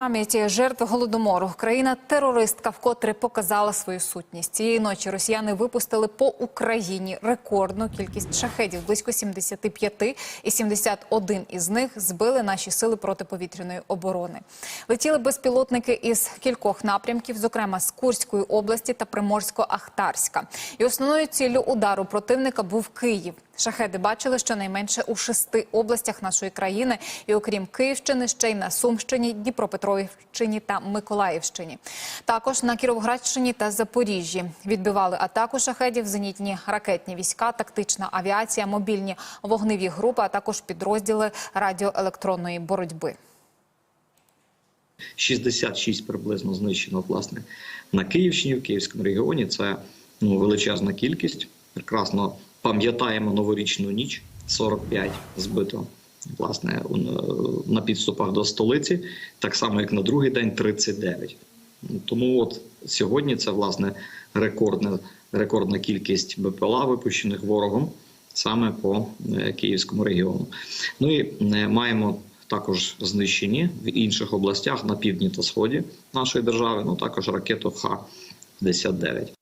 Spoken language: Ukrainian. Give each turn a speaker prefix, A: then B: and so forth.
A: Пам'яті жертв голодомору країна терористка вкотре показала свою сутність. Цієї ночі росіяни випустили по Україні рекордну кількість шахедів близько 75, і 71 із них збили наші сили протиповітряної оборони. Летіли безпілотники із кількох напрямків, зокрема з Курської області та Приморсько-Ахтарська. І основною ціллю удару противника був Київ. Шахеди бачили щонайменше у шести областях нашої країни, і окрім Київщини, ще й на Сумщині, Дніпропетровщині та Миколаївщині. Також на Кіровоградщині та Запоріжжі відбивали атаку шахедів, зенітні ракетні війська, тактична авіація, мобільні вогневі групи, а також підрозділи радіоелектронної боротьби.
B: 66 приблизно знищено власне на Київщині, в Київському регіоні. Це ну, величезна кількість. Прекрасно пам'ятаємо новорічну ніч 45 збито. Власне, на підступах до столиці, так само як на другий день 39. Тому от сьогодні це власне рекордна, рекордна кількість БПЛА, випущених ворогом саме по е, Київському регіону. Ну і е, маємо також знищені в інших областях на півдні та сході нашої держави. Ну також ракету Х-59.